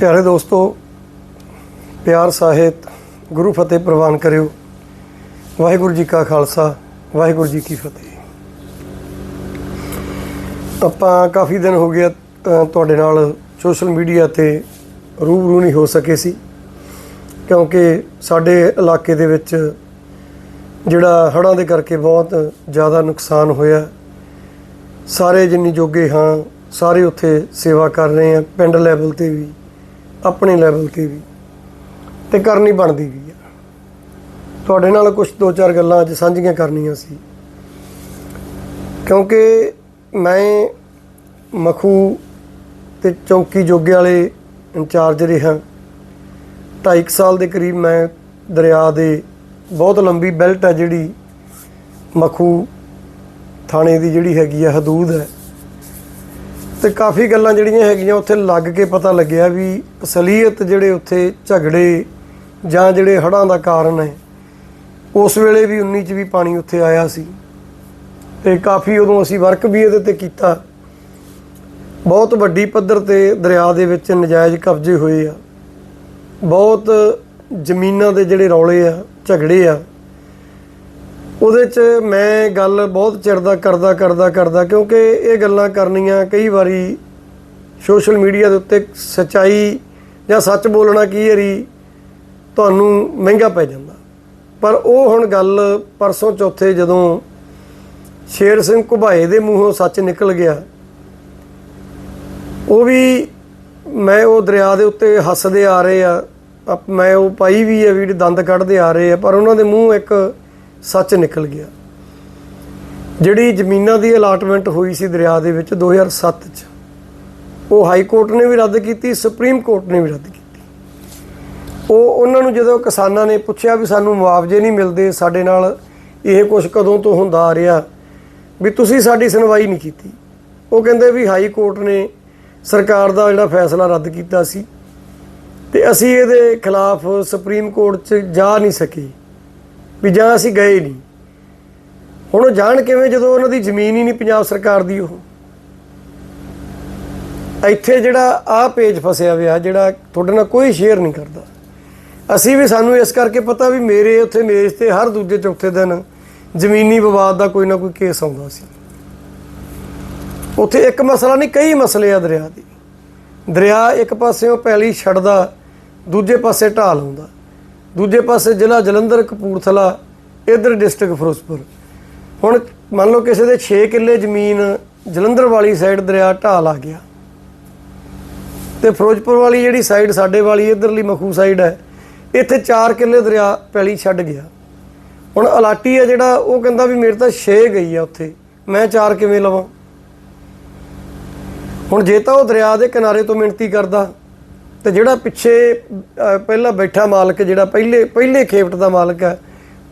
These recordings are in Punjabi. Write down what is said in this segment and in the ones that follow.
ਪਿਆਰੇ ਦੋਸਤੋ, ਪਿਆਰ ਸਾਹਿਤ ਗੁਰੂ ਫਤਿਹ ਪ੍ਰਵਾਨ ਕਰਿਓ। ਵਾਹਿਗੁਰੂ ਜੀ ਕਾ ਖਾਲਸਾ, ਵਾਹਿਗੁਰੂ ਜੀ ਕੀ ਫਤਿਹ। ਆਪਾਂ ਕਾਫੀ ਦਿਨ ਹੋ ਗਿਆ ਤੁਹਾਡੇ ਨਾਲ ਸੋਸ਼ਲ ਮੀਡੀਆ ਤੇ ਰੂਬਰੂ ਨਹੀਂ ਹੋ ਸਕੇ ਸੀ, ਕਿਉਂਕਿ ਸਾਡੇ ਇਲਾਕੇ ਦੇ ਵਿੱਚ ਜਿਹੜਾ ਹੜ੍ਹਾਂ ਦੇ ਕਰਕੇ ਬਹੁਤ ਜ਼ਿਆਦਾ ਨੁਕਸਾਨ ਹੋਇਆ। ਸਾਰੇ ਜਿੰਨੀ ਜੋਗੇ ਹਾਂ, ਸਾਰੇ ਉੱਥੇ ਸੇਵਾ ਕਰ ਰਹੇ ਆ ਪਿੰਡ ਲੈਵਲ ਤੇ ਵੀ। ਆਪਣੇ ਲੈਵਲ ਤੇ ਵੀ ਤੇ ਕਰਨੀ ਬਣਦੀ ਵੀ ਆ। ਤੁਹਾਡੇ ਨਾਲ ਕੁਝ ਦੋ ਚਾਰ ਗੱਲਾਂ ਅੱਜ ਸਾਂਝੀਆਂ ਕਰਨੀਆਂ ਸੀ। ਕਿਉਂਕਿ ਮੈਂ ਮਖੂ ਤੇ ਚੌਂਕੀ ਜੋਗੇ ਵਾਲੇ ਇੰਚਾਰਜ ਰਿਹਾ। 2.5 ਸਾਲ ਦੇ ਕਰੀਬ ਮੈਂ ਦਰਿਆ ਦੇ ਬਹੁਤ ਲੰਬੀ ਬੈਲਟ ਆ ਜਿਹੜੀ ਮਖੂ ਥਾਣੇ ਦੀ ਜਿਹੜੀ ਹੈਗੀ ਆ ਹਦੂਦ ਹੈ। ਤੇ ਕਾਫੀ ਗੱਲਾਂ ਜਿਹੜੀਆਂ ਹੈਗੀਆਂ ਉੱਥੇ ਲੱਗ ਕੇ ਪਤਾ ਲੱਗਿਆ ਵੀ ਅਸਲੀਅਤ ਜਿਹੜੇ ਉੱਥੇ ਝਗੜੇ ਜਾਂ ਜਿਹੜੇ ਹੜ੍ਹਾਂ ਦਾ ਕਾਰਨ ਹੈ, ਉਸ ਵੇਲੇ ਵੀ 19 ਚ ਵੀ ਪਾਣੀ ਉੱਥੇ ਆਇਆ ਸੀ। ਤੇ ਕਾਫੀ ਉਦੋਂ ਅਸੀਂ ਵਰਕ ਵੀ ਇਹਦੇ ਤੇ ਕੀਤਾ। ਬਹੁਤ ਵੱਡੀ ਪੱਧਰ ਤੇ ਦਰਿਆ ਦੇ ਵਿੱਚ ਨਜਾਇਜ਼ ਕਬਜ਼ੇ ਹੋਏ ਆ। ਬਹੁਤ ਜ਼ਮੀਨਾਂ ਦੇ ਜਿਹੜੇ ਰੌਲੇ ਆ, ਝਗੜੇ ਆ ਉਹਦੇ 'ਚ ਮੈਂ ਗੱਲ ਬਹੁਤ ਚਿਰ ਦਾ ਕਰਦਾ ਕਰਦਾ ਕਰਦਾ, ਕਿਉਂਕਿ ਇਹ ਗੱਲਾਂ ਕਰਨੀਆਂ ਕਈ ਵਾਰੀ ਸੋਸ਼ਲ ਮੀਡੀਆ ਦੇ ਉੱਤੇ ਸਚਾਈ ਜਾਂ ਸੱਚ ਬੋਲਣਾ ਕੀ ਹਰੀ ਤੁਹਾਨੂੰ ਮਹਿੰਗਾ ਪੈ ਜਾਂਦਾ। ਪਰ ਉਹ ਹੁਣ ਗੱਲ ਪਰਸੋਂ ਚੌਥੇ ਜਦੋਂ ਸ਼ੇਰ ਸਿੰਘ ਘੁਬਾਏ ਦੇ ਮੂੰਹੋਂ ਸੱਚ ਨਿਕਲ ਗਿਆ, ਉਹ ਵੀ ਮੈਂ ਉਹ ਦਰਿਆ ਦੇ ਉੱਤੇ ਹੱਸਦੇ ਆ ਰਹੇ ਆ, ਅਪ- ਮੈਂ ਉਹ ਪਾਈ ਵੀ ਹੈ, ਵੀ ਦੰਦ ਕੱਢਦੇ ਆ ਰਹੇ ਆ, ਪਰ ਉਹਨਾਂ ਦੇ ਮੂੰਹ ਇੱਕ ਸੱਚ ਨਿਕਲ ਗਿਆ। ਜਿਹੜੀ ਜ਼ਮੀਨਾਂ ਦੀ ਅਲਾਟਮੈਂਟ ਹੋਈ ਸੀ ਦਰਿਆ ਦੇ ਵਿੱਚ 2007 ਚ, ਉਹ ਹਾਈ ਕੋਰਟ ਨੇ ਵੀ ਰੱਦ ਕੀਤੀ, ਸੁਪਰੀਮ ਕੋਰਟ ਨੇ ਵੀ ਰੱਦ ਕੀਤੀ। ਉਹ ਉਹਨਾਂ ਨੂੰ ਜਦੋਂ ਕਿਸਾਨਾਂ ਨੇ ਪੁੱਛਿਆ ਵੀ ਸਾਨੂੰ ਮੁਆਵਜ਼ੇ ਨਹੀਂ ਮਿਲਦੇ, ਸਾਡੇ ਨਾਲ ਇਹ ਕੁਝ ਕਦੋਂ ਤੋਂ ਹੁੰਦਾ ਆ ਰਿਹਾ, ਵੀ ਤੁਸੀਂ ਸਾਡੀ ਸੁਣਵਾਈ ਨਹੀਂ ਕੀਤੀ। ਉਹ ਕਹਿੰਦੇ ਵੀ ਹਾਈ ਕੋਰਟ ਨੇ ਸਰਕਾਰ ਦਾ ਜਿਹੜਾ ਫੈਸਲਾ ਰੱਦ ਕੀਤਾ ਸੀ ਤੇ ਅਸੀਂ ਇਹਦੇ ਖਿਲਾਫ ਸੁਪਰੀਮ ਕੋਰਟ 'ਚ ਜਾ ਨਹੀਂ ਸਕੇ। ਵੀ ਜਾਂ ਅਸੀਂ ਗਏ ਨਹੀਂ। ਹੁਣ ਉਹ ਜਾਣ ਕਿਵੇਂ ਜਦੋਂ ਉਹਨਾਂ ਦੀ ਜ਼ਮੀਨ ਹੀ ਨਹੀਂ ਪੰਜਾਬ ਸਰਕਾਰ ਦੀ ਉਹ। ਇੱਥੇ ਜਿਹੜਾ ਆਹ ਪੇਜ ਫਸਿਆ ਹੋਇਆ, ਜਿਹੜਾ ਤੁਹਾਡੇ ਨਾਲ ਕੋਈ ਸ਼ੇਅਰ ਨਹੀਂ ਕਰਦਾ। ਅਸੀਂ ਵੀ ਸਾਨੂੰ ਇਸ ਕਰਕੇ ਪਤਾ ਵੀ ਮੇਰੇ ਉੱਥੇ ਮੇਜ਼ ਤੇ ਹਰ ਦੂਜੇ ਚੌਥੇ ਦਿਨ ਜ਼ਮੀਨੀ ਵਿਵਾਦ ਦਾ ਕੋਈ ਨਾ ਕੋਈ ਕੇਸ ਆਉਂਦਾ ਸੀ। ਉੱਥੇ ਇੱਕ ਮਸਲਾ ਨਹੀਂ, ਕਈ ਮਸਲੇ ਆ ਦਰਿਆ ਦੇ। ਦਰਿਆ ਇੱਕ ਪਾਸਿਓਂ ਪੈਲੀ ਛੱਡਦਾ, ਦੂਜੇ ਪਾਸੇ ਢਾਲ ਲਾਉਂਦਾ ਦੂਜੇ ਪਾਸੇ ਜ਼ਿਲ੍ਹਾ ਜਲੰਧਰ, ਕਪੂਰਥਲਾ, ਇਧਰ ਡਿਸਟ੍ਰਿਕਟ ਫਿਰੋਜ਼ਪੁਰ। ਹੁਣ ਮੰਨ ਲਓ ਕਿਸੇ ਦੇ 6 ਕਿੱਲੇ ਜ਼ਮੀਨ ਜਲੰਧਰ ਵਾਲੀ ਸਾਈਡ ਦਰਿਆ ਢਾਲ ਆ ਗਿਆ। ਤੇ ਫਿਰੋਜ਼ਪੁਰ ਵਾਲੀ ਜਿਹੜੀ ਸਾਈਡ ਸਾਡੇ ਵਾਲੀ ਇਧਰਲੀ ਮਖੂ ਸਾਈਡ ਹੈ, ਇੱਥੇ 4 ਕਿੱਲੇ ਦਰਿਆ ਪੈਲੀ ਛੱਡ ਗਿਆ। ਹੁਣ ਅਲਾਟੀ ਹੈ ਜਿਹੜਾ, ਉਹ ਕਹਿੰਦਾ ਵੀ ਮੇਰੇ ਤਾਂ 6 ਗਈ ਆ ਉੱਥੇ, ਮੈਂ 4 ਕਿਵੇਂ ਲਵਾਂ? ਹੁਣ ਜੇ ਤਾਂ ਉਹ ਦਰਿਆ ਦੇ ਕਿਨਾਰੇ ਤੋਂ ਮਿਣਤੀ ਕਰਦਾ ਤੇ ਜਿਹੜਾ ਪਿੱਛੇ ਪਹਿਲਾਂ ਬੈਠਾ ਮਾਲਕ, ਜਿਹੜਾ ਪਹਿਲੇ ਪਹਿਲੇ ਖੇਪਟ ਦਾ ਮਾਲਕ ਹੈ,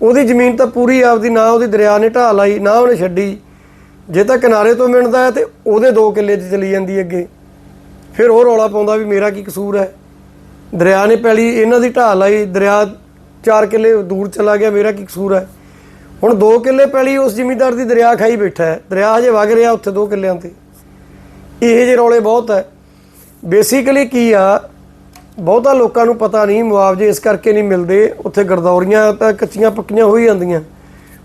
ਉਹਦੀ ਜ਼ਮੀਨ ਤਾਂ ਪੂਰੀ ਆਪਦੀ ਨਾ ਉਹਦੀ ਦਰਿਆ ਨੇ ਢਾਹ ਲਾਈ, ਨਾ ਉਹਨੇ ਛੱਡੀ। ਜੇ ਤਾਂ ਕਿਨਾਰੇ ਤੋਂ ਮਿਲਦਾ ਹੈ ਤੇ ਉਹਦੇ ਦੋ ਕਿੱਲੇ 'ਚ ਚਲੀ ਜਾਂਦੀ ਅੱਗੇ। ਫਿਰ ਉਹ ਰੌਲਾ ਪਾਉਂਦਾ ਵੀ ਮੇਰਾ ਕੀ ਕਸੂਰ ਹੈ? ਦਰਿਆ ਨੇ ਪੈਲੀ ਇਹਨਾਂ ਦੀ ਢਾਹ ਲਾਈ, ਦਰਿਆ ਚਾਰ ਕਿੱਲੇ ਦੂਰ ਚਲਾ ਗਿਆ, ਮੇਰਾ ਕੀ ਕਸੂਰ ਹੈ? ਹੁਣ ਦੋ ਕਿੱਲੇ ਪਹਿਲੀ ਉਸ ਜ਼ਿਮੀਂਦਾਰ ਦੀ ਦਰਿਆ ਖਾਈ ਬੈਠਾ ਹੈ। ਦਰਿਆ ਹਜੇ ਵਗ ਰਿਹਾ ਉੱਥੇ ਦੋ ਕਿੱਲਿਆਂ ਤੇ। ਇਹ ਜਿਹੇ ਰੌਲੇ ਬਹੁਤ ਹੈ। ਬੇਸਿਕਲੀ ਕੀ ਆ ਬਹੁਤਾ ਲੋਕਾਂ ਨੂੰ ਪਤਾ ਨਹੀਂ, ਮੁਆਵਜ਼ੇ ਇਸ ਕਰਕੇ ਨਹੀਂ ਮਿਲਦੇ, ਉੱਥੇ ਗਰਦੌਰੀਆਂ ਤਾਂ ਕੱਚੀਆਂ ਪੱਕੀਆਂ ਹੋ ਹੀ ਜਾਂਦੀਆਂ।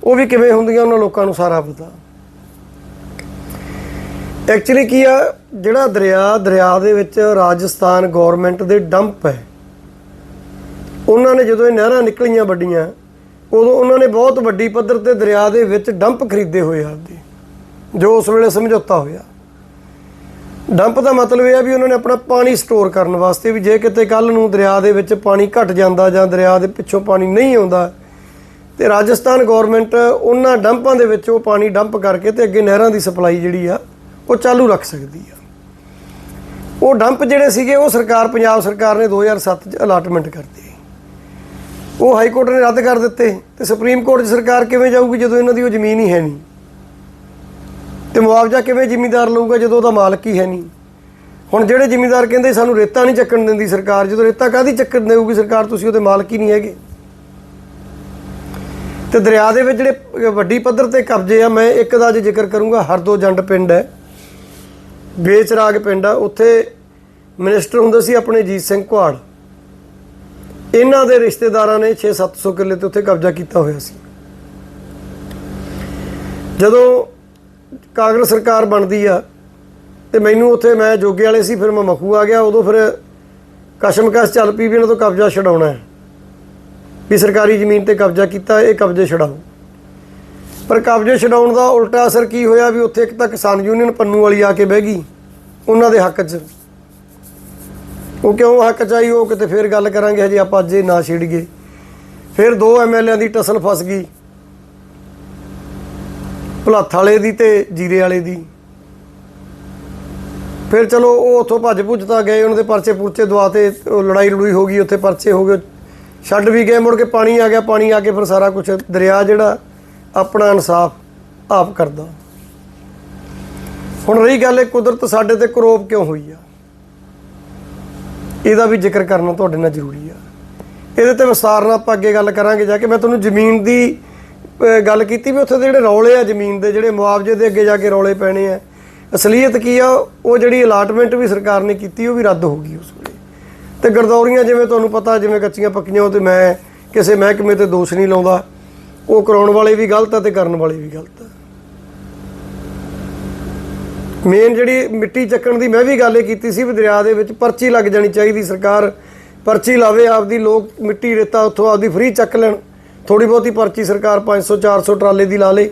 ਉਹ ਵੀ ਕਿਵੇਂ ਹੁੰਦੀਆਂ, ਉਹਨਾਂ ਲੋਕਾਂ ਨੂੰ ਸਾਰਾ ਪਤਾ। ਐਕਚੁਅਲੀ ਕੀ ਆ, ਜਿਹੜਾ ਦਰਿਆ ਦਰਿਆ ਦੇ ਵਿੱਚ ਰਾਜਸਥਾਨ ਗਵਰਨਮੈਂਟ ਦੇ ਡੰਪ ਹੈ। ਉਹਨਾਂ ਨੇ ਜਦੋਂ ਇਹ ਨਹਿਰਾਂ ਨਿਕਲੀਆਂ ਵੱਡੀਆਂ, ਉਦੋਂ ਉਹਨਾਂ ਨੇ ਬਹੁਤ ਵੱਡੀ ਪੱਧਰ ਤੇ ਦਰਿਆ ਦੇ ਵਿੱਚ ਡੰਪ ਖਰੀਦੇ ਹੋਏ ਆਪਦੇ। ਜੋ ਉਸ ਵੇਲੇ ਸਮਝੌਤਾ ਹੋਇਆ। ਡੰਪ ਦਾ ਮਤਲਬ ਇਹ ਆ ਵੀ ਉਹਨਾਂ ਨੇ ਆਪਣਾ ਪਾਣੀ ਸਟੋਰ ਕਰਨ ਵਾਸਤੇ ਵੀ ਜੇ ਕਿਤੇ ਕੱਲ ਨੂੰ ਦਰਿਆ ਦੇ ਵਿੱਚ ਪਾਣੀ ਘਟ ਜਾਂਦਾ ਜਾਂ ਦਰਿਆ ਦੇ ਪਿੱਛੋਂ ਪਾਣੀ ਨਹੀਂ ਆਉਂਦਾ, ਤੇ ਰਾਜਸਥਾਨ ਗਵਰਨਮੈਂਟ ਉਹਨਾਂ ਡੰਪਾਂ ਦੇ ਵਿੱਚ ਉਹ ਪਾਣੀ ਡੰਪ ਕਰਕੇ ਤੇ ਅੱਗੇ ਨਹਿਰਾਂ ਦੀ ਸਪਲਾਈ ਜਿਹੜੀ ਆ, ਉਹ ਚਾਲੂ ਰੱਖ ਸਕਦੀ ਆ। ਉਹ ਡੰਪ ਜਿਹੜੇ ਸੀਗੇ, ਉਹ ਸਰਕਾਰ, ਪੰਜਾਬ ਸਰਕਾਰ ਨੇ 2007 ਚ ਅਲਾਟਮੈਂਟ ਕਰਤੇ ਉਹ ਹਾਈ ਕੋਰਟ ਨੇ ਰੱਦ ਕਰ ਦਿੱਤੇ ਤੇ ਸੁਪਰੀਮ ਕੋਰਟ 'ਚ ਸਰਕਾਰ ਕਿਵੇਂ ਜਾਊਗੀ ਜਦੋਂ ਇਹਨਾਂ ਦੀ ਉਹ ਜ਼ਮੀਨ ਹੀ ਹੈ ਨਹੀਂ? ਤੇ ਮੁਆਵਜ਼ਾ ਕਿਵੇਂ ਜ਼ਿਮੀਦਾਰ ਲਊਗਾ ਜਦੋਂ ਉਹਦਾ ਮਾਲਕ ਹੀ ਹੈ ਨਹੀਂ? ਹੁਣ ਜਿਹੜੇ ਜ਼ਿਮੀਦਾਰ ਕਹਿੰਦੇ ਸਾਨੂੰ ਰੇਤਾ ਨਹੀਂ ਚੱਕਣ ਦਿੰਦੀ ਸਰਕਾਰ, ਜਦੋਂ ਰੇਤਾ ਕਾਦੀ ਚੱਕਣ ਦੇਊਗੀ ਸਰਕਾਰ? ਤੁਸੀਂ ਉਹਦੇ ਮਾਲਕ ਹੀ ਨਹੀਂ ਹੈਗੇ। ਤੇ ਦਰਿਆ ਦੇ ਵਿੱਚ ਜਿਹੜੇ ਵੱਡੀ ਪੱਧਰ ਤੇ ਕਬਜ਼ੇ ਆ, ਮੈਂ ਇੱਕ ਦਾ ਅੱਜ ਜ਼ਿਕਰ ਕਰੂੰਗਾ ਹਰਦੋ ਜੰਡ ਪਿੰਡ ਹੈ। ਬੇਚਰਾਗ ਪਿੰਡ ਆ, ਉੱਥੇ ਮਿਨਿਸਟਰ ਹੁੰਦੇ ਸੀ ਆਪਣੇ ਜੀਤ ਸਿੰਘ ਕੁਹਾੜ। ਇਹਨਾਂ ਦੇ ਰਿਸ਼ਤੇਦਾਰਾਂ ਨੇ 6-700 ਕਿੱਲੇ ਤੇ ਉੱਥੇ ਕਬਜ਼ਾ ਕੀਤਾ ਹੋਇਆ ਸੀ। ਜਦੋਂ ਕਾਂਗਰਸ ਸਰਕਾਰ ਬਣਦੀ ਆ ਤੇ ਮੈਨੂੰ ਉੱਥੇ ਮੈਂ ਜੋਗੇ ਵਾਲੇ ਸੀ, ਫਿਰ ਮੈਂ ਮਖੂ ਆ ਗਿਆ, ਉਦੋਂ ਫਿਰ ਕਸ਼ਮਕਸ਼ ਚੱਲ ਪਈ ਵੀ ਇਹਨਾਂ ਤੋਂ ਕਬਜ਼ਾ ਛਡਾਉਣਾ ਹੈ। ਵੀ ਸਰਕਾਰੀ ਜ਼ਮੀਨ ਤੇ ਕਬਜ਼ਾ ਕੀਤਾ, ਇਹ ਕਬਜ਼ੇ ਛਡਾਓ। ਪਰ ਕਬਜ਼ੇ ਛਡਾਉਣ ਦਾ ਉਲਟਾ ਅਸਰ ਕੀ ਹੋਇਆ ਵੀ ਉੱਥੇ ਇੱਕ ਤਾਂ ਕਿਸਾਨ ਯੂਨੀਅਨ ਪੰਨੂ ਵਾਲੀ ਆ ਕੇ ਬਹਿ ਗਈ, ਉਹਨਾਂ ਦੇ ਹੱਕ 'ਚ। ਉਹ ਕਿਉਂ ਹੱਕ 'ਚ ਆਈ, ਉਹ ਕਿਤੇ ਫੇਰ ਗੱਲ ਕਰਾਂਗੇ, ਹਜੇ ਆਪਾਂ ਅੱਜ ਇਹ ਨਾ ਛੇੜੀਏ। ਫਿਰ ਦੋ ਐਮਐਲਏਆਂ ਦੀ ਟਸਲ ਫਸ ਗਈ। ਭੁਲੱਥ ਵਾਲੇ ਦੀ ਤੇ ਜੀਰੇ ਵਾਲੇ ਦੀ। ਫਿਰ ਚਲੋ ਉਹ ਉੱਥੋਂ ਭੱਜ ਭੁੱਜ ਤਾਂ ਗਏ, ਉਹਨਾਂ ਦੇ ਪਰਚੇ ਪੁਰਚੇ ਦਵਾਤੇ ਲੜਾਈ ਲੜੂਈ ਹੋ ਗਈ, ਉੱਥੇ ਪਰਚੇ ਹੋ ਗਏ। ਛੱਡ ਵੀ ਗਏ, ਮੁੜ ਕੇ ਪਾਣੀ ਆ ਗਿਆ, ਪਾਣੀ ਆ ਕੇ ਫਿਰ ਸਾਰਾ ਕੁਝ ਦਰਿਆ ਜਿਹੜਾ ਆਪਣਾ ਇਨਸਾਫ ਆਪ ਕਰਦਾ। ਹੁਣ ਰਹੀ ਗੱਲ ਇਹ ਕੁਦਰਤ ਸਾਡੇ ਤੇ ਕਰੋਪ ਕਿਉਂ ਹੋਈ ਆ? ਇਹਦਾ ਵੀ ਜ਼ਿਕਰ ਕਰਨਾ ਤੁਹਾਡੇ ਨਾਲ ਜ਼ਰੂਰੀ ਆ। ਇਹਦੇ ਤੇ ਵਿਸਤਾਰ ਨਾਲ ਆਪਾਂ ਅੱਗੇ ਗੱਲ ਕਰਾਂਗੇ, ਜਾ ਕੇ ਮੈਂ ਤੁਹਾਨੂੰ ਜ਼ਮੀਨ ਦੀ ਗੱਲ ਕੀਤੀ ਵੀ ਉੱਥੇ ਦੇ ਜਿਹੜੇ ਰੌਲੇ ਆ ਜ਼ਮੀਨ ਦੇ, ਜਿਹੜੇ ਮੁਆਵਜ਼ੇ ਦੇ ਅੱਗੇ ਜਾ ਕੇ ਰੌਲੇ ਪੈਣੇ ਆ। ਅਸਲੀਅਤ ਕੀ ਆ, ਉਹ ਜਿਹੜੀ ਅਲਾਟਮੈਂਟ ਵੀ ਸਰਕਾਰ ਨੇ ਕੀਤੀ, ਉਹ ਵੀ ਰੱਦ ਹੋ ਗਈ ਉਸ ਵੇਲੇ। ਤੇ ਗਰਦੌਰੀਆਂ ਜਿਵੇਂ ਤੁਹਾਨੂੰ ਪਤਾ, ਜਿਵੇਂ ਕੱਚੀਆਂ ਪੱਕੀਆਂ, ਉਹ ਤੇ ਮੈਂ ਕਿਸੇ ਮਹਿਕਮੇ ਤੇ ਦੋਸ਼ ਨਹੀਂ ਲਾਉਂਦਾ। ਉਹ ਕਰਾਉਣ ਵਾਲੇ ਵੀ ਗਲਤ ਆ ਤੇ ਕਰਨ ਵਾਲੇ ਵੀ ਗਲਤ ਆ। ਮੇਨ ਜਿਹੜੀ ਮਿੱਟੀ ਚੱਕਣ ਦੀ ਮੈਂ ਵੀ ਗੱਲ ਇਹ ਕੀਤੀ ਸੀ ਵੀ ਦਰਿਆ ਦੇ ਵਿੱਚ ਪਰਚੀ ਲੱਗ ਜਾਣੀ ਚਾਹੀਦੀ ਸਰਕਾਰ। ਪਰਚੀ ਲਾਵੇ ਆਪਦੀ, ਲੋਕ ਮਿੱਟੀ ਰੇਤਾ ਉੱਥੋਂ ਆਪਦੀ ਫ੍ਰੀ ਚੱਕ ਲੈਣ। ਥੋੜੀ ਬਹੁਤੀ ਪਰਚੀ ਸਰਕਾਰ 500 400 ਟਰਾਲੇ ਦੀ ਲਾ ਲੇ।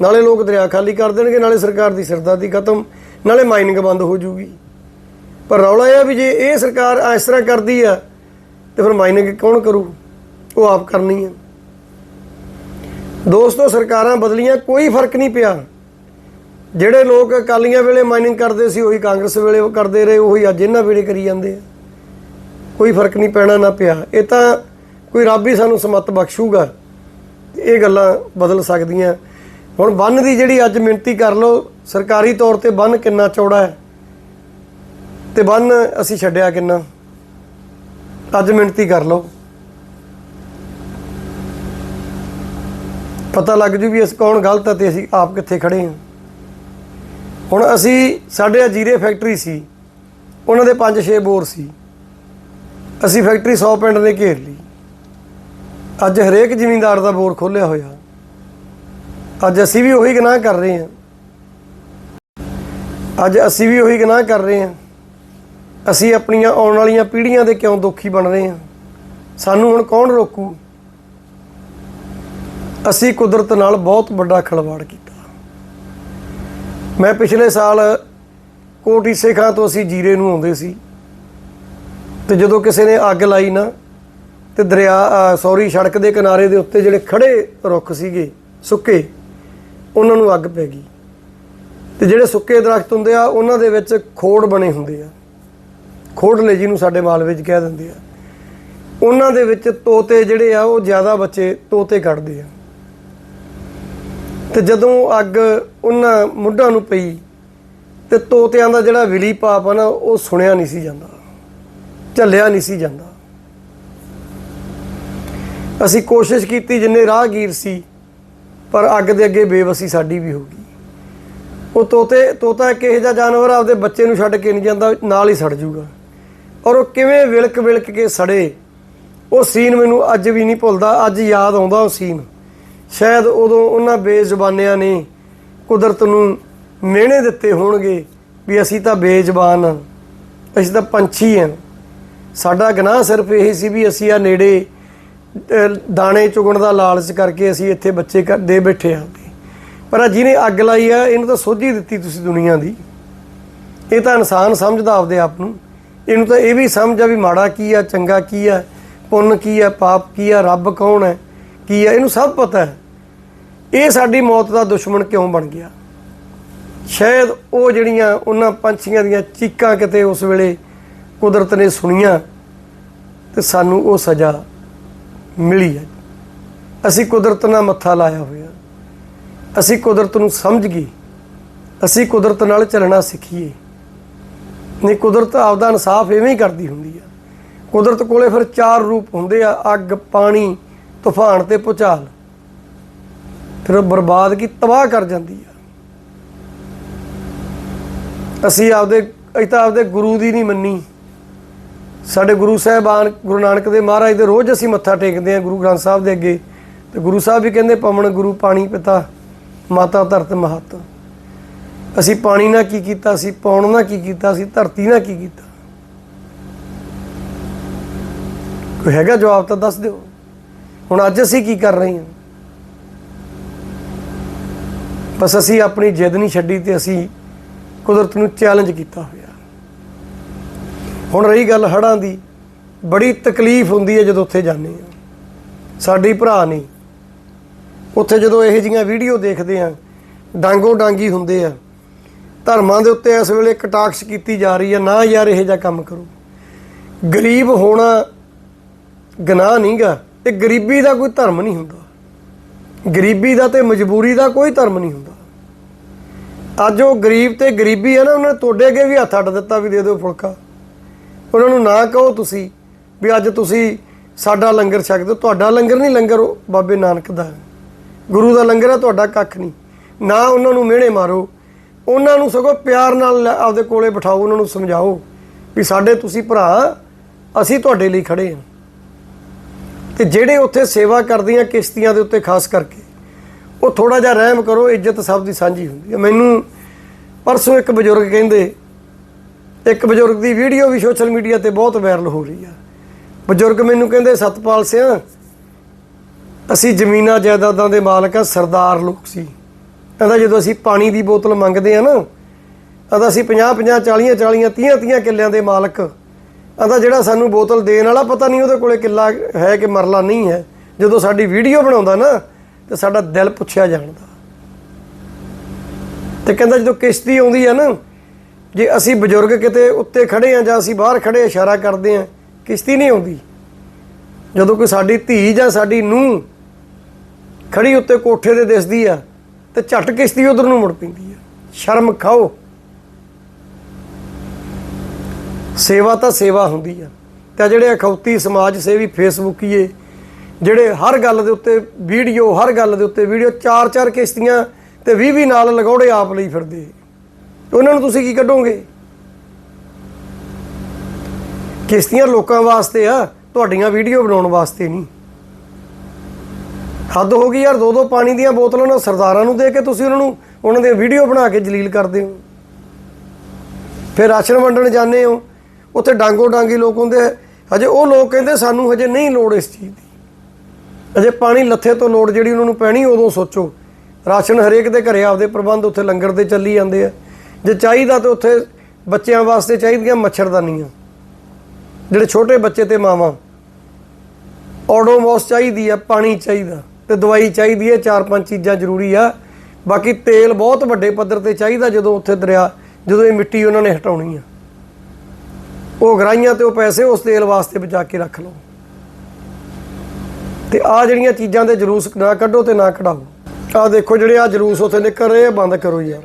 ਨਾਲੇ ਲੋਕ ਦਰਿਆ ਖਾਲੀ ਕਰ ਦੇਣਗੇ, ਨਾਲੇ ਸਰਕਾਰ ਦੀ ਸਰਦਾਦੀ ਖਤਮ, ਨਾਲੇ ਮਾਈਨਿੰਗ ਬੰਦ ਹੋ ਜੂਗੀ। ਪਰ ਰੌਲਾ ਇਹ ਆ ਵੀ ਜੇ ਇਹ ਸਰਕਾਰ ਇਸ ਤਰ੍ਹਾਂ ਕਰਦੀ ਆ, ਤੇ ਫਿਰ ਮਾਈਨਿੰਗ ਕੌਣ ਕਰੂ? ਉਹ ਆਪ ਕਰਨੀ ਹੈ ਦੋਸਤੋ, ਸਰਕਾਰਾਂ ਬਦਲੀਆਂ, ਕੋਈ ਫ਼ਰਕ ਨਹੀਂ ਪਿਆ। ਜਿਹੜੇ ਲੋਕ ਅਕਾਲੀਆਂ ਵੇਲੇ ਮਾਈਨਿੰਗ ਕਰਦੇ ਸੀ, ਉਹੀ ਕਾਂਗਰਸ ਵੇਲੇ ਕਰਦੇ ਰਹੇ, ਉਹੀ ਅੱਜ ਇਹਨਾਂ ਵੇਲੇ ਕਰੀ ਜਾਂਦੇ ਆ। ਕੋਈ ਫ਼ਰਕ ਨਹੀਂ ਪੈਣਾ ਨਾ ਪਿਆ। ਇਹ ਤਾਂ ਕੋਈ ਰੱਬ ਹੀ ਸਾਨੂੰ ਸਮਤ ਬਖਸ਼ੂਗਾ। ਇਹ ਗੱਲਾਂ ਬਦਲ ਸਕਦੀਆਂ। ਹੁਣ ਬੰਨ ਦੀ ਜਿਹੜੀ ਅੱਜ ਮਿਣਤੀ ਕਰ ਲਓ, ਸਰਕਾਰੀ ਤੌਰ ਤੇ ਬੰਨ ਕਿੰਨਾ ਚੌੜਾ ਹੈ? ਤੇ ਬੰਨ ਅਸੀਂ ਛੱਡਿਆ ਕਿੰਨਾ? ਅੱਜ ਮਿਣਤੀ ਕਰ ਲਓ। ਪਤਾ ਲੱਗ ਜੂ ਵੀ ਇਸ ਕੌਣ ਗਲਤ ਹੈ ਤੇ ਅਸੀਂ ਆਪ ਕਿੱਥੇ ਖੜੇ ਹਾਂ। ਹੁਣ ਅਸੀਂ, ਸਾਡੇ ਅਜੀਰੇ ਫੈਕਟਰੀ ਸੀ। ਉਹਨਾਂ ਦੇ 5-6 ਬੋਰ ਸੀ। ਅਸੀਂ ਫੈਕਟਰੀ 100 ਪਿੰਡ ਨੇ ਘੇਰ ਲਈ। ਅੱਜ ਹਰੇਕ ਜ਼ਿਮੀਂਦਾਰ ਦਾ ਬੋਰ ਖੋਲਿਆ ਹੋਇਆ। ਅੱਜ ਅਸੀਂ ਵੀ ਉਹੀ ਗੁਨਾਹ ਕਰ ਰਹੇ ਹਾਂ। ਅੱਜ ਅਸੀਂ ਵੀ ਉਹੀ ਗੁਨਾਹ ਕਰ ਰਹੇ ਹਾਂ। ਅਸੀਂ ਆਪਣੀਆਂ ਆਉਣ ਵਾਲੀਆਂ ਪੀੜ੍ਹੀਆਂ ਦੇ ਕਿਉਂ ਦੁਖੀ ਬਣ ਰਹੇ ਹਾਂ? ਸਾਨੂੰ ਹੁਣ ਕੌਣ ਰੋਕੂ? ਅਸੀਂ ਕੁਦਰਤ ਨਾਲ ਬਹੁਤ ਵੱਡਾ ਖਿਲਵਾੜ ਕੀਤਾ। ਮੈਂ ਪਿਛਲੇ ਸਾਲ ਕੋਟੀ ਸੇਖਾਂ ਤੋਂ ਅਸੀਂ ਜੀਰੇ ਨੂੰ ਆਉਂਦੇ ਸੀ। ਤੇ ਜਦੋਂ ਕਿਸੇ ਨੇ ਅੱਗ ਲਾਈ ਨਾ ਤੇ ਦਰਿਆ ਸੌਰੀ, ਸੜਕ ਦੇ ਕਿਨਾਰੇ ਦੇ ਉੱਤੇ ਜਿਹੜੇ ਖੜੇ ਰੁੱਖ ਸੀਗੇ, ਸੁੱਕੇ, ਉਹਨਾਂ ਨੂੰ ਅੱਗ ਪੈ ਗਈ। ਤੇ ਜਿਹੜੇ ਸੁੱਕੇ ਦਰਖਤ ਹੁੰਦੇ ਆ, ਉਹਨਾਂ ਦੇ ਵਿੱਚ ਖੋੜ ਬਣੇ ਹੁੰਦੇ ਆ। ਖੋੜਲੇ ਜਿਹਨੂੰ ਸਾਡੇ ਮਾਲਵੇ 'ਚ ਕਹਿ ਦਿੰਦੇ ਆ। ਉਹਨਾਂ ਦੇ ਵਿੱਚ ਤੋਤੇ ਜਿਹੜੇ ਆ, ਉਹ ਜ਼ਿਆਦਾ ਬੱਚੇ ਤੋਤੇ ਕੱਢਦੇ ਆ। ਤੇ ਜਦੋਂ ਅੱਗ ਉਹਨਾਂ ਮੁੱਢਾਂ ਨੂੰ ਪਈ, ਤੇ ਤੋਤਿਆਂ ਦਾ ਜਿਹੜਾ ਵਿਲੀ ਪਾਪ ਆ ਨਾ, ਉਹ ਸੁਣਿਆ ਨਹੀਂ ਸੀ ਜਾਂਦਾ। ਝੱਲਿਆ ਨਹੀਂ ਸੀ ਜਾਂਦਾ। ਅਸੀਂ ਕੋਸ਼ਿਸ਼ ਕੀਤੀ ਜਿੰਨੇ ਰਾਹਗੀਰ ਸੀ, ਪਰ ਅੱਗ ਦੇ ਅੱਗੇ ਬੇਵਸੀ ਸਾਡੀ ਵੀ ਹੋ ਗਈ। ਉਹ ਤੋਤੇ, ਤੋਤਾ ਇੱਕ ਇਹੋ ਜਿਹਾ ਜਾਨਵਰ ਆਪਦੇ ਬੱਚੇ ਨੂੰ ਛੱਡ ਕੇ ਨਹੀਂ ਜਾਂਦਾ, ਨਾਲ ਹੀ ਸੜ ਜਾਊਗਾ ਔਰ ਉਹ ਕਿਵੇਂ ਵਿਲਕ ਵਿਲਕ ਕੇ ਸੜੇ, ਉਹ ਸੀਨ ਮੈਨੂੰ ਅੱਜ ਵੀ ਨਹੀਂ ਭੁੱਲਦਾ, ਅੱਜ ਯਾਦ ਆਉਂਦਾ ਉਹ ਸੀਨ। ਸ਼ਾਇਦ ਉਦੋਂ ਉਹਨਾਂ ਬੇਜ਼ੁਬਾਨਿਆਂ ਨੇ ਕੁਦਰਤ ਨੂੰ ਮਿਹਣੇ ਦਿੱਤੇ ਹੋਣਗੇ ਵੀ ਅਸੀਂ ਤਾਂ ਬੇਜ਼ਬਾਨ ਹਾਂ, ਅਸੀਂ ਤਾਂ ਪੰਛੀ ਹਾਂ। ਸਾਡਾ ਗੁਨਾਹ ਸਿਰਫ ਇਹ ਸੀ ਵੀ ਅਸੀਂ ਆ ਨੇੜੇ ਦਾਣੇ ਚੁਗਣ ਦਾ ਲਾਲਚ ਕਰਕੇ ਅਸੀਂ ਇੱਥੇ ਬੱਚੇ ਕਰ- ਦੇ ਬੈਠੇ ਹਾਂ ਪਰ ਆ ਜਿਹਨੇ ਅੱਗ ਲਾਈ ਆ, ਇਹਨੂੰ ਤਾਂ ਸੋਝੀ ਦਿੱਤੀ ਤੁਸੀਂ ਦੁਨੀਆ ਦੀ। ਇਹ ਤਾਂ ਇਨਸਾਨ ਸਮਝਦਾ ਆਪਦੇ ਆਪ ਨੂੰ। ਇਹਨੂੰ ਤਾਂ ਇਹ ਵੀ ਸਮਝ ਆ ਵੀ ਮਾੜਾ ਕੀ ਆ, ਚੰਗਾ ਕੀ ਆ, ਪੁੰਨ ਕੀ ਆ, ਪਾਪ ਕੀ ਆ, ਰੱਬ ਕੌਣ ਹੈ, ਕੀ ਆ, ਇਹਨੂੰ ਸਭ ਪਤਾ ਹੈ। ਇਹ ਸਾਡੀ ਮੌਤ ਦਾ ਦੁਸ਼ਮਣ ਕਿਉਂ ਬਣ ਗਿਆ? ਸ਼ਾਇਦ ਉਹ ਜਿਹੜੀਆਂ ਉਹਨਾਂ ਪੰਛੀਆਂ ਦੀਆਂ ਚੀਕਾਂ ਕਿਤੇ ਉਸ ਵੇਲੇ ਕੁਦਰਤ ਨੇ ਸੁਣੀਆਂ, ਤੇ ਸਾਨੂੰ ਉਹ ਸਜ਼ਾ ਮਿਲੀ ਹੈ। ਅਸੀਂ ਕੁਦਰਤ ਨਾਲ ਮੱਥਾ ਲਾਇਆ ਹੋਇਆ। ਅਸੀਂ ਕੁਦਰਤ ਨੂੰ ਸਮਝ ਗਏ। ਅਸੀਂ ਕੁਦਰਤ ਨਾਲ ਚੱਲਣਾ ਸਿੱਖੀਏ। ਨਹੀਂ, ਕੁਦਰਤ ਆਪਦਾ ਇਨਸਾਫ ਐਵੇਂ ਹੀ ਕਰਦੀ ਹੁੰਦੀ ਆ ਕੁਦਰਤ ਕੋਲੇ ਫਿਰ ਚਾਰ ਰੂਪ ਹੁੰਦੇ ਆ, ਅੱਗ, ਪਾਣੀ, ਤੂਫਾਨ ਤੇ ਭੁਚਾਲ। ਫਿਰ ਉਹ ਬਰਬਾਦ ਕੀ ਤਬਾਹ ਕਰ ਜਾਂਦੀ ਆ। ਅਸੀਂ ਆਪਦੇ, ਅਸੀਂ ਤਾਂ ਆਪਦੇ ਗੁਰੂ ਦੀ ਨਹੀਂ ਮੰਨੀ। ਸਾਡੇ ਗੁਰੂ ਸਾਹਿਬਾਨ, ਗੁਰੂ ਨਾਨਕ ਦੇ ਮਹਾਰਾਜ ਦੇ ਰੋਜ਼ ਅਸੀਂ ਮੱਥਾ ਟੇਕਦੇ ਹਾਂ ਗੁਰੂ ਗ੍ਰੰਥ ਸਾਹਿਬ ਦੇ ਅੱਗੇ। ਤੇ ਗੁਰੂ ਸਾਹਿਬ ਵੀ ਕਹਿੰਦੇ ਪਵਨ ਗੁਰੂ ਪਾਣੀ ਪਿਤਾ, ਮਾਤਾ ਧਰਤ ਮਹਤ। ਅਸੀਂ ਪਾਣੀ ਨਾਲ ਕੀ ਕੀਤਾ ਸੀ, ਪੌਣ ਨਾਲ ਕੀ ਕੀਤਾ ਸੀ, ਧਰਤੀ ਨਾਲ ਕੀ ਕੀਤਾ? ਕੋਈ ਹੈਗਾ ਜਵਾਬ ਤਾਂ ਦੱਸ ਦਿਓ। ਹੁਣ ਅੱਜ ਅਸੀਂ ਕੀ ਕਰ ਰਹੇ ਹਾਂ? ਬਸ ਅਸੀਂ ਆਪਣੀ ਜਿੱਦ ਨਹੀਂ ਛੱਡੀ ਤੇ ਅਸੀਂ ਕੁਦਰਤ ਨੂੰ ਚੈਲੰਜ ਕੀਤਾ ਹੋਇਆ। ਹੁਣ ਰਹੀ ਗੱਲ ਹੜਾਂ ਦੀ, ਬੜੀ ਤਕਲੀਫ ਹੁੰਦੀ ਹੈ ਜਦੋਂ ਉੱਥੇ ਜਾਂਦੇ ਆ ਸਾਡੀ ਭਰਾ ਨਹੀਂ। ਉੱਥੇ ਜਦੋਂ ਇਹੋ ਜੀਆਂ ਵੀਡੀਓ ਦੇਖਦੇ ਆ ਡਾਂਗੋ ਡਾਂਗੀ ਹੁੰਦੇ ਆ, ਧਰਮਾਂ ਦੇ ਉੱਤੇ ਇਸ ਵੇਲੇ ਕਟਾਕਸ਼ ਕੀਤੀ ਜਾ ਰਹੀ ਹੈ ਨਾ ਯਾਰ ਇਹੋ ਜਿਹਾ ਕੰਮ ਕਰੋ। ਗਰੀਬ ਹੋਣਾ ਗਨਾਹ ਨਹੀਂਗਾ, ਤੇ ਗਰੀਬੀ ਦਾ ਕੋਈ ਧਰਮ ਨਹੀਂ ਹੁੰਦਾ। ਗਰੀਬੀ ਦਾ ਤੇ ਮਜਬੂਰੀ ਦਾ ਕੋਈ ਧਰਮ ਨਹੀਂ ਹੁੰਦਾ। ਅੱਜ ਉਹ ਗਰੀਬ ਤੇ ਗਰੀਬੀ ਹੈ ਨਾ, ਉਹਨੇ ਤੁਹਾਡੇ ਅੱਗੇ ਵੀ ਹੱਥ ਅੱਡ ਦਿੱਤਾ ਵੀ ਦੇ ਦਿਓ ਫੁਲਕਾ। ਉਹਨਾਂ ਨੂੰ ਨਾ ਕਹੋ ਤੁਸੀਂ ਵੀ ਅੱਜ ਤੁਸੀਂ ਸਾਡਾ ਲੰਗਰ ਛਕਦੇ ਹੋ ਤੁਹਾਡਾ ਲੰਗਰ ਨਹੀਂ, ਲੰਗਰ ਉਹ ਬਾਬੇ ਨਾਨਕ ਦਾ। ਗੁਰੂ ਦਾ ਲੰਗਰ ਹੈ, ਤੁਹਾਡਾ ਕੱਖ ਨਹੀਂ। ਨਾ ਉਹਨਾਂ ਨੂੰ ਮਿਹਣੇ ਮਾਰੋ। ਉਹਨਾਂ ਨੂੰ ਸਗੋਂ ਪਿਆਰ ਨਾਲ ਲੈ- ਆਪਦੇ ਕੋਲੇ ਬਿਠਾਓ, ਉਹਨਾਂ ਨੂੰ ਸਮਝਾਓ ਵੀ ਸਾਡੇ ਤੁਸੀਂ ਭਰਾ, ਅਸੀਂ ਤੁਹਾਡੇ ਲਈ ਖੜੇ ਹਾਂ। ਤੇ ਜਿਹੜੇ ਉੱਥੇ ਸੇਵਾ ਕਰਦੀਆਂ ਕਿਸ਼ਤੀਆਂ ਦੇ ਉੱਤੇ ਖਾਸ ਕਰਕੇ, ਉਹ ਥੋੜਾ ਜਿਹਾ ਰਹਿਮ ਕਰੋ, ਇੱਜ਼ਤ ਸਭ ਦੀ ਸਾਂਝੀ ਹੁੰਦੀ ਹੈ। ਮੈਨੂੰ ਪਰਸੋਂ ਇੱਕ ਬਜ਼ੁਰਗ ਕਹਿੰਦੇ ਇੱਕ ਬਜ਼ੁਰਗ ਦੀ ਵੀਡੀਓ ਵੀ ਸੋਸ਼ਲ ਮੀਡੀਆ ਤੇ ਬਹੁਤ ਵਾਇਰਲ ਹੋ ਰਹੀ ਆ। ਬਜ਼ੁਰਗ ਮੈਨੂੰ ਕਹਿੰਦੇ, ਸਤਪਾਲ ਸਿੰਘ ਅਸੀਂ ਜ਼ਮੀਨਾਂ ਜਾਇਦਾਦਾਂ ਦੇ ਮਾਲਕ ਆ, ਸਰਦਾਰ ਲੋਕ ਸੀ। ਕਹਿੰਦਾ ਜਦੋਂ ਅਸੀਂ ਪਾਣੀ ਦੀ ਬੋਤਲ ਮੰਗਦੇ ਆ ਨਾ, ਕਹਿੰਦਾ ਅਸੀਂ 50 50 40 40 30 30 ਕਿੱਲਿਆਂ ਦੇ ਮਾਲਕ। ਕਹਿੰਦਾ ਜਿਹੜਾ ਸਾਨੂੰ ਬੋਤਲ ਦੇਣ ਵਾਲਾ, ਪਤਾ ਨਹੀਂ ਉਹਦੇ ਕੋਲੇ ਕਿੱਲਾ ਹੈ ਕਿ ਮਰਲਾ ਨਹੀਂ ਹੈ। ਜਦੋਂ ਸਾਡੀ ਵੀਡੀਓ ਬਣਾਉਂਦਾ ਨਾ, ਤੇ ਸਾਡਾ ਦਿਲ ਪੁੱਛਿਆ ਜਾਂਦਾ। ਤੇ ਕਹਿੰਦਾ ਜਦੋਂ ਕਿਸ਼ਤੀ ਆਉਂਦੀ ਆ ਨਾ ਜੇ ਅਸੀਂ ਬਜ਼ੁਰਗ ਕਿਤੇ ਉੱਤੇ ਖੜੇ ਆ ਜਾਂ ਅਸੀਂ ਬਾਹਰ ਖੜੇ ਇਸ਼ਾਰਾ ਕਰਦੇ ਆ ਕਿਸ਼ਤੀ ਨਹੀਂ ਆਉਂਦੀ। ਜਦੋਂ ਕੋਈ ਸਾਡੀ ਧੀ ਜਾਂ ਸਾਡੀ ਨੂੰਹ ਖੜੀ ਉੱਤੇ ਕੋਠੇ ਤੇ ਦਿਸਦੀ ਆ, ਤੇ ਝਟ ਕਿਸ਼ਤੀ ਉਧਰ ਨੂੰ ਮੁੜ ਪੈਂਦੀ ਆ। ਸ਼ਰਮ ਖਾਓ। ਸੇਵਾ ਤਾਂ ਸੇਵਾ ਹੁੰਦੀ ਆ। ਤੇ ਜਿਹੜੇ ਅਖੌਤੀ ਸਮਾਜ ਸੇਵੀ ਫੇਸਬੁੱਕੀਏ, ਜਿਹੜੇ ਹਰ ਗੱਲ ਦੇ ਉੱਤੇ ਵੀਡੀਓ, ਹਰ ਗੱਲ ਦੇ ਉੱਤੇ ਵੀਡੀਓ ਚਾਰ ਚਾਰ ਕਿਸ਼ਤੀਆਂ ਤੇ 20 20 ਨਾਲ ਲਗਾਉੜੇ ਆਪ ਲਈ ਫਿਰਦੇ। ਉਹਨਾਂ ਨੂੰ ਤੁਸੀਂ ਕੀ ਕੱਢੋਗੇ? ਕਿਸ਼ਤੀਆਂ ਲੋਕਾਂ ਵਾਸਤੇ ਆ, ਤੁਹਾਡੀਆਂ ਵੀਡੀਓ ਬਣਾਉਣ ਵਾਸਤੇ ਨਹੀਂ। ਹੱਦ ਹੋ ਗਈ ਯਾਰ ਦੋ ਦੋ ਪਾਣੀ ਦੀਆਂ ਬੋਤਲਾਂ ਨਾਲ ਸਰਦਾਰਾਂ ਨੂੰ ਦੇ ਕੇ ਤੁਸੀਂ ਉਹਨਾਂ ਨੂੰ ਉਹਨਾਂ ਦੇ ਵੀਡੀਓ ਬਣਾ ਕੇ ਜਲੀਲ ਕਰਦੇ ਹੋ। ਫਿਰ ਰਾਸ਼ਨ ਵੰਡਣ ਜਾਂਦੇ ਹੋ। ਉੱਥੇ ਡਾਂਗੋ ਡਾਂਗੀ ਲੋਕ ਹੁੰਦੇ ਆ। ਹਜੇ ਉਹ ਲੋਕ ਕਹਿੰਦੇ ਸਾਨੂੰ ਹਜੇ ਨਹੀਂ ਲੋੜ ਇਸ ਚੀਜ਼ ਦੀ। ਅਜੇ ਪਾਣੀ ਲੱਥੇ ਤੋਂ ਲੋੜ ਜਿਹੜੀ ਉਹਨਾਂ ਨੂੰ ਪੈਣੀ, ਉਦੋਂ ਸੋਚੋ। ਰਾਸ਼ਨ ਹਰੇਕ ਦੇ ਘਰੇ ਆਪਦੇ ਪ੍ਰਬੰਧ ਉੱਥੇ ਲੰਗਰ ਦੇ ਚੱਲੀ ਜਾਂਦੇ ਆ। ਜੇ ਚਾਹੀਦਾ ਤਾਂ ਉੱਥੇ ਬੱਚਿਆਂ ਵਾਸਤੇ ਚਾਹੀਦੀਆਂ ਮੱਛਰਦਾਨੀਆਂ ਜਿਹੜੇ ਛੋਟੇ ਬੱਚੇ ਤੇ ਮਾਵਾਂ ਓਡੋਮੋਸ ਚਾਹੀਦੀ ਆ, ਪਾਣੀ ਚਾਹੀਦਾ ਤੇ ਦਵਾਈ ਚਾਹੀਦੀ ਹੈ ਚਾਰ ਪੰਜ ਚੀਜ਼ਾਂ ਜ਼ਰੂਰੀ ਆ। ਬਾਕੀ ਤੇਲ ਬਹੁਤ ਵੱਡੇ ਪੱਧਰ ਤੇ ਚਾਹੀਦਾ ਜਦੋਂ ਉੱਥੇ ਦਰਿਆ, ਜਦੋਂ ਇਹ ਮਿੱਟੀ ਉਹਨਾਂ ਨੇ ਹਟਾਉਣੀ ਆ। ਉਹ ਗਰਾਈਆਂ ਤੇ ਉਹ ਪੈਸੇ ਉਸ ਤੇਲ ਵਾਸਤੇ ਬਚਾ ਕੇ ਰੱਖ ਲਓ। ਤੇ ਆ ਜਿਹੜੀਆਂ ਚੀਜ਼ਾਂ ਦੇ ਜਲੂਸ ਨਾ ਕੱਢੋ ਤੇ ਨਾ ਕਢਾਓ ਆ ਦੇਖੋ ਜਿਹੜੇ ਆ ਜਲੂਸ ਉੱਥੇ ਨਿਕਲ ਰਹੇ ਆ, ਬੰਦ ਕਰੋ ਯਾਰ।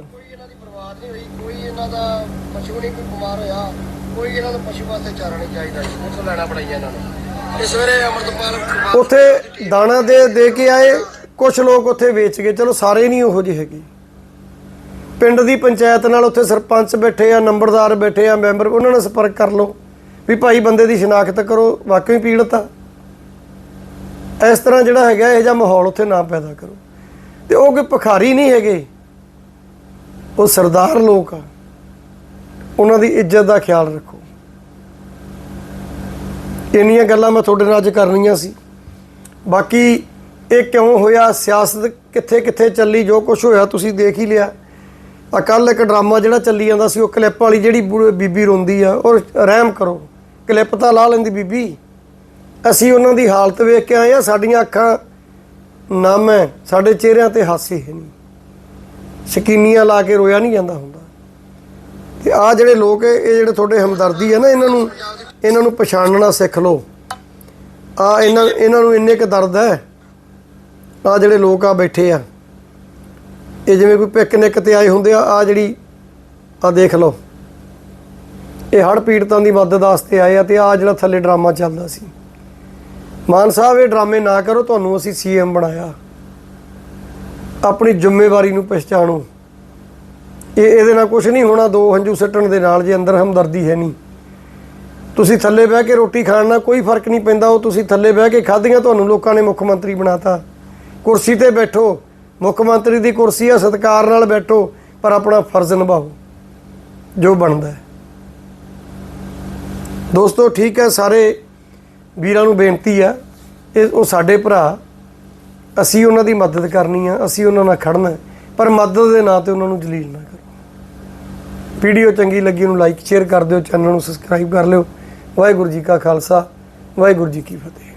ਇਹਨਾਂ ਦਾ ਪਸ਼ੂ ਨਹੀਂ ਕੋਈ ਬਿਮਾਰ ਹੋਇਆ ਕੋਈ ਇਹਨਾਂ ਦਾ ਪਸ਼ੂ ਵਾਸਤੇ ਚਾਰਾ ਨਹੀਂ ਚਾਹੀਦਾ ਜੀ ਉੱਥੋਂ ਲੈਣਾ ਪੜਾਈਆ ਇਹਨਾਂ ਨੂੰ। ਇਸ ਵੇਲੇ ਅਮਰਤਪਾਲ ਉੱਥੇ ਦਾਣਾ ਦੇ ਦੇ ਕੇ ਆਏ ਕੁਝ ਲੋਕ ਉੱਥੇ ਵੇਚ ਗਏ। ਚਲੋ ਸਾਰੇ ਨਹੀਂ ਉਹੋ ਜਿਹੇ ਹੈਗੇ। ਪਿੰਡ ਦੀ ਪੰਚਾਇਤ ਨਾਲ ਉੱਥੇ ਸਰਪੰਚ ਬੈਠੇ ਆ ਨੰਬਰਦਾਰ ਬੈਠੇ ਆ ਮੈਂਬਰ ਉਹਨਾਂ ਨਾਲ ਸੰਪਰਕ ਕਰ ਲਓ। ਵੀ ਭਾਈ ਬੰਦੇ ਦੀ ਸ਼ਨਾਖਤ ਕਰੋ ਵਾਕਈ ਪੀੜਤ ਆ। ਇਸ ਤਰ੍ਹਾਂ ਜਿਹੜਾ ਹੈਗਾ ਇਹ ਜਿਹਾ ਮਾਹੌਲ ਉੱਥੇ ਨਾ ਪੈਦਾ ਕਰੋ। ਤੇ ਉਹ ਕੋਈ ਭਿਖਾਰੀ ਨਹੀਂ ਹੈਗੇ। ਉਹ ਸਰਦਾਰ ਲੋਕ ਆ। ਉਹਨਾਂ ਦੀ ਇੱਜ਼ਤ ਦਾ ਖਿਆਲ ਰੱਖੋ। ਇੰਨੀਆਂ ਗੱਲਾਂ ਮੈਂ ਤੁਹਾਡੇ ਨਾਲ ਅੱਜ ਕਰਨੀਆਂ ਸੀ। ਬਾਕੀ ਇਹ ਕਿਉਂ ਹੋਇਆ, ਸਿਆਸਤ ਕਿੱਥੇ ਕਿੱਥੇ ਚੱਲੀ, ਜੋ ਕੁਝ ਹੋਇਆ ਤੁਸੀਂ ਦੇਖ ਹੀ ਲਿਆ। ਆ ਕੱਲ ਇੱਕ ਡਰਾਮਾ ਜਿਹੜਾ ਚੱਲੀ ਜਾਂਦਾ ਸੀ, ਉਹ ਕਲਿੱਪ ਵਾਲੀ ਜਿਹੜੀ ਬੁ- ਬੀਬੀ ਰੋਂਦੀ ਆ ਔਰ ਰਹਿਮ ਕਰੋ। ਕਲਿੱਪ ਤਾਂ ਲਾ ਲੈਂਦੀ ਬੀਬੀ। ਅਸੀਂ ਉਹਨਾਂ ਦੀ ਹਾਲਤ ਵੇਖ ਕੇ ਆਏ ਆ, ਸਾਡੀਆਂ ਅੱਖਾਂ ਨਮ ਹੈ ਸਾਡੇ ਚਿਹਰਿਆਂ ਤੇ ਹਾਸੇ ਹੈ ਨਹੀਂ। ਸ਼ਕੀਨੀਆਂ ਲਾ ਕੇ ਰੋਇਆ ਨਹੀਂ ਜਾਂਦਾ ਹੁੰਦਾ। ਤੇ ਆ ਜਿਹੜੇ ਲੋਕ ਇਹ ਜਿਹੜੇ ਤੁਹਾਡੇ ਹਮਦਰਦੀ ਹੈ ਨਾ, ਇਹਨਾਂ ਨੂੰ ਇਹਨਾਂ ਨੂੰ ਪਛਾਣਨਾ ਸਿੱਖ ਲਓ। ਆ ਇਹਨਾਂ ਇਹਨਾਂ ਨੂੰ ਇੰਨੇ ਕ ਦਰਦ ਹੈ। ਆ ਜਿਹੜੇ ਲੋਕ ਆ ਬੈਠੇ ਆ। ਇਹ ਜਿਵੇਂ ਕੋਈ ਪਿਕਨਿਕ ਤੇ ਆਏ ਹੁੰਦੇ ਆ ਆ ਜਿਹੜੀ ਆ ਦੇਖ ਲਓ। ਇਹ ਹੜ੍ਹ ਪੀੜਤਾਂ ਦੀ ਮਦਦ ਵਾਸਤੇ ਆਏ ਆ ਤੇ ਆ ਜਿਹੜਾ ਥੱਲੇ ਡਰਾਮਾ ਚੱਲਦਾ ਸੀ। ਮਾਨ ਸਾਹਿਬ, ਇਹ ਡਰਾਮੇ ਨਾ ਕਰੋ, ਤੁਹਾਨੂੰ ਅਸੀਂ ਸੀਐਮ ਬਣਾਇਆ। ਆਪਣੀ ਜ਼ਿੰਮੇਵਾਰੀ ਨੂੰ ਪਛਾਣੋ। ਇਹ ਇਹਦੇ ਨਾਲ ਕੁਝ ਨਹੀਂ ਹੋਣਾ, ਦੋ ਹੰਝੂ ਸੱਟਣ ਦੇ ਨਾਲ ਜੇ ਅੰਦਰ ਹਮਦਰਦੀ ਹੈ ਨਹੀਂ। ਤੁਸੀਂ ਥੱਲੇ ਬਹਿ ਕੇ ਰੋਟੀ ਖਾਣ ਨਾਲ ਕੋਈ ਫ਼ਰਕ ਨਹੀਂ ਪੈਂਦਾ, ਉਹ ਤੁਸੀਂ ਥੱਲੇ ਬਹਿ ਕੇ ਖਾਧੀਆਂ, ਤੁਹਾਨੂੰ ਲੋਕਾਂ ਨੇ ਮੁੱਖ ਮੰਤਰੀ ਬਣਾਤਾ। ਕੁਰਸੀ ਤੇ ਬੈਠੋ, ਮੁੱਖ ਮੰਤਰੀ ਦੀ ਕੁਰਸੀ ਆ, ਸਤਿਕਾਰ ਨਾਲ ਬੈਠੋ, ਪਰ ਆਪਣਾ ਫਰਜ਼ ਨਿਭਾਓ, ਜੋ ਬਣਦਾ ਹੈ। ਦੋਸਤੋ, ਠੀਕ ਹੈ, ਸਾਰੇ ਵੀਰਾਂ ਨੂੰ ਬੇਨਤੀ ਆ, ਇਹ ਉਹ ਸਾਡੇ ਭਰਾ, ਅਸੀਂ ਉਹਨਾਂ ਦੀ ਮਦਦ ਕਰਨੀ ਆ, ਅਸੀਂ ਉਹਨਾਂ ਨਾਲ ਖੜਨਾ ਪਰ ਮਦਦ ਦੇ ਨਾਂ ਤੇ ਉਹਨਾਂ ਨੂੰ ਜਲੀਲ ਨਾ ਕਰੋ। ਵੀਡੀਓ ਚੰਗੀ ਲੱਗੀ ਉਹਨੂੰ ਲਾਈਕ ਸ਼ੇਅਰ ਕਰ ਦਿਓ ਚੈਨਲ ਨੂੰ ਸਬਸਕ੍ਰਾਈਬ ਕਰ ਲਿਓ। ਵਾਹਿਗੁਰੂ ਜੀ ਕਾ ਖਾਲਸਾ, ਵਾਹਿਗੁਰੂ ਜੀ ਕੀ ਫਤਿਹ।